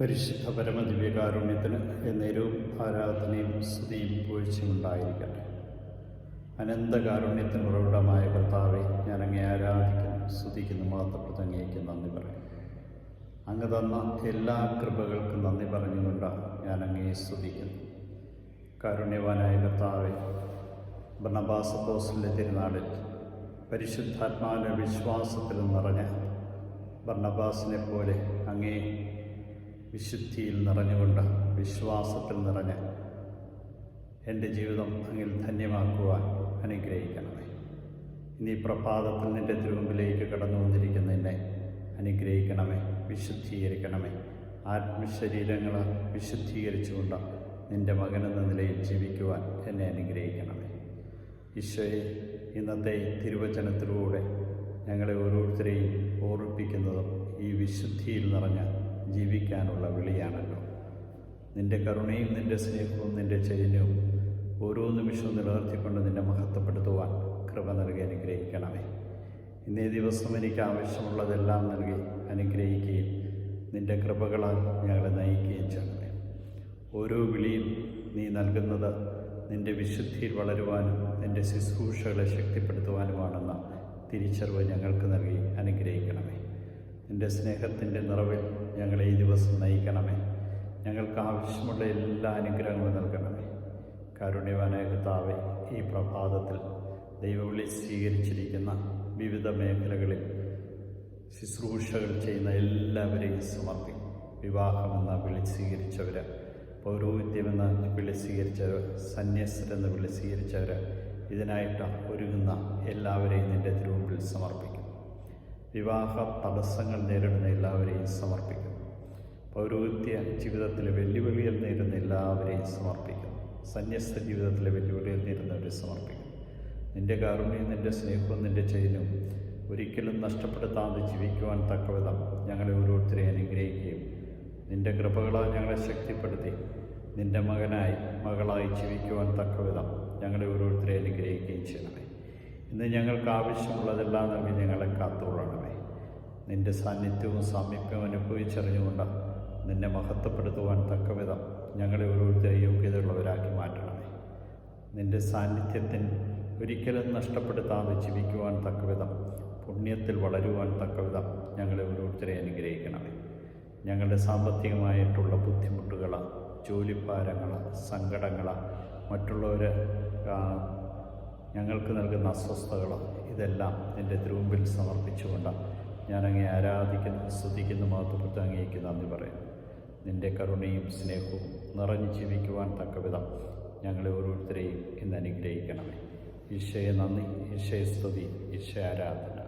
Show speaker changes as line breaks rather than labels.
പരിശുദ്ധ പരമദിവ്യകാരുണ്യത്തിന് എന്നേരവും ആരാധനയും സ്തുതിയും പൂഴ്ചയും ഉണ്ടായിരിക്കട്ടെ. അനന്തകാരുണ്യത്തിന് ഉറവിടമായ കർത്താവെ ഞാൻ അങ്ങേ ആരാധിക്കുന്നു സ്തുതിക്കുന്നു മാത്രപ്പെട്ട് അങ്ങേക്ക് നന്ദി പറയും. അങ്ങ് തന്ന എല്ലാ കൃപകൾക്കും നന്ദി പറഞ്ഞുകൊണ്ട് ഞാൻ അങ്ങയെ സ്തുതിക്കുന്നു. കാരുണ്യവാനായ കർത്താവെ ഭർണബാസത്തോസിന്റെ തിരുനാളിൽ പരിശുദ്ധാത്മാവിന്റെ വിശ്വാസത്തിൽ നിറഞ്ഞ ഭർണബാസിനെ പോലെ അങ്ങേ വിശുദ്ധിയിൽ നിറഞ്ഞുകൊണ്ട് വിശ്വാസത്തിൽ നിറഞ്ഞ് എന്റെ ജീവിതം അങ്ങിൽ ധന്യമാക്കുവാൻ അനുഗ്രഹിക്കണമേ. ഇനി പ്രഭാതത്തിൽ നിന്റെ തിരുമുമ്പിലേക്ക് കടന്നു വന്നിരിക്കുന്ന എന്നെ അനുഗ്രഹിക്കണമേ വിശുദ്ധീകരിക്കണമേ. ആത്മശരീരങ്ങൾ വിശുദ്ധീകരിച്ചുകൊണ്ട് നിന്റെ മകനെന്ന നിലയിൽ ജീവിക്കുവാൻ എന്നെ അനുഗ്രഹിക്കണമേ. ഈശോയെ ഇന്നത്തെ തിരുവചനത്തിലൂടെ ഞങ്ങളെ ഓരോരുത്തരെയും ഓർമ്മിപ്പിക്കുന്നതും ഈ വിശുദ്ധിയിൽ നിറഞ്ഞ ജീവിക്കാനുള്ള വിളിയാണല്ലോ. നിന്റെ കരുണയും നിന്റെ സ്നേഹവും നിന്റെ ചൈതന്യവും ഓരോ നിമിഷവും നിലനിർത്തിക്കൊണ്ട് നിന്നെ മഹത്വപ്പെടുത്തുവാൻ കൃപ നൽകി അനുഗ്രഹിക്കണമേ. ഇന്നേ ദിവസം എനിക്ക് ആവശ്യമുള്ളതെല്ലാം നൽകി അനുഗ്രഹിക്കുകയും നിന്റെ കൃപകളാൽ ഞങ്ങളെ നയിക്കുകയും ചെയ്യണമേ. ഓരോ വിളിയും നീ നൽകുന്നത് നിന്റെ വിശുദ്ധിയിൽ വളരുവാനും നിന്റെ ശുശ്രൂഷകളെ ശക്തിപ്പെടുത്തുവാനുമാണെന്ന തിരിച്ചറിവ് ഞങ്ങൾക്ക് നൽകി അനുഗ്രഹിക്കണമേ. നിന്റെ സ്നേഹത്തിന്റെ നിറവിൽ ഞങ്ങളെ ഈ ദിവസം നയിക്കണമേ. ഞങ്ങൾക്ക് ആവശ്യമുള്ള എല്ലാ അനുഗ്രഹങ്ങളും നൽകണമേ. കാരുണ്യവാനായ കർത്താവെ ഈ പ്രഭാതത്തിൽ ദൈവവിളി സ്വീകരിച്ചിരിക്കുന്ന വിവിധ മേഖലകളിൽ ശുശ്രൂഷകൾ ചെയ്യുന്ന എല്ലാവരെയും സമർപ്പിക്കും വിവാഹമെന്ന വിളി സ്വീകരിച്ചവർ പൗരോഹിത്യമെന്ന വിളി സ്വീകരിച്ചവർ സന്യസ്തരെന്ന് വിളി സ്വീകരിച്ചവർ ഇതിനായിട്ട് ഒരുങ്ങുന്ന എല്ലാവരെയും നിന്റെ തിരുമുമ്പിൽ വിവാഹ തടസ്സങ്ങൾ നേരിടുന്ന എല്ലാവരെയും സമർപ്പിക്കുന്നു. പൗരോഹിത്യ ജീവിതത്തിലെ വെല്ലുവിളികൾ നേരിടുന്ന എല്ലാവരെയും സമർപ്പിക്കുന്നു. സന്യസ്ത ജീവിതത്തിലെ വെല്ലുവിളികൾ നേരിടുന്നവരെ സമർപ്പിക്കുന്നു. നിന്റെ കാരുണ്യം നിന്റെ സ്നേഹവും നിന്റെ ചൈതന്യവും ഒരിക്കലും നഷ്ടപ്പെടുത്താതെ ജീവിക്കുവാൻ തക്കവിധം ഞങ്ങളെ ഓരോരുത്തരെ അനുഗ്രഹിക്കുകയും നിന്റെ കൃപകളാൽ ഞങ്ങളെ ശക്തിപ്പെടുത്തി നിന്റെ മകനായി മകളായി ജീവിക്കുവാൻ തക്കവിധം ഞങ്ങളെ ഓരോരുത്തരെ അനുഗ്രഹിക്കുകയും ചെയ്യണമേ. ഇന്ന് ഞങ്ങൾക്ക് ആവശ്യമുള്ളതെല്ലാം നൽകി ഞങ്ങളെ കാത്തുകൊള്ളണമേ നിന്റെ സാന്നിധ്യവും സാമീപ്യവും അനുഭവിച്ചറിഞ്ഞുകൊണ്ട് നിന്നെ മഹത്വപ്പെടുത്തുവാൻ തക്കവിധം ഞങ്ങളെ ഓരോരുത്തരെ യോഗ്യതയുള്ളവരാക്കി മാറ്റണമേ. നിന്റെ സാന്നിധ്യത്തിന് ഒരിക്കലും നഷ്ടപ്പെടുത്താതെ ജീവിക്കുവാൻ തക്കവിധം പുണ്യത്തിൽ വളരുവാൻ തക്കവിധം ഞങ്ങളെ ഓരോരുത്തരെ അനുഗ്രഹിക്കണമേ. ഞങ്ങളുടെ സാമ്പത്തികമായിട്ടുള്ള ബുദ്ധിമുട്ടുകൾ ജോലിഭാരങ്ങൾ സങ്കടങ്ങൾ മറ്റുള്ളവർ ഞങ്ങൾക്ക് നൽകുന്ന അസ്വസ്ഥതകൾ ഇതെല്ലാം നിന്റെ തിരുമുമ്പിൽ സമർപ്പിച്ചുകൊണ്ട് അങ്ങേ ആരാധിക്കുന്നു സ്തുതിക്കുന്നു മഹത്വപ്പെടുത്തി അങ്ങേക്ക് നന്ദി പറയുന്നു. നിന്റെ കരുണയും സ്നേഹവും നിറഞ്ഞു ജീവിക്കുവാൻ തക്കവിധം ഞങ്ങളെ ഓരോരുത്തരെയും ഇന്ന് അനുഗ്രഹിക്കണമേ. ഈശയെ നന്ദി ഈശയെ സ്തുതി ഈശയ ആരാധന.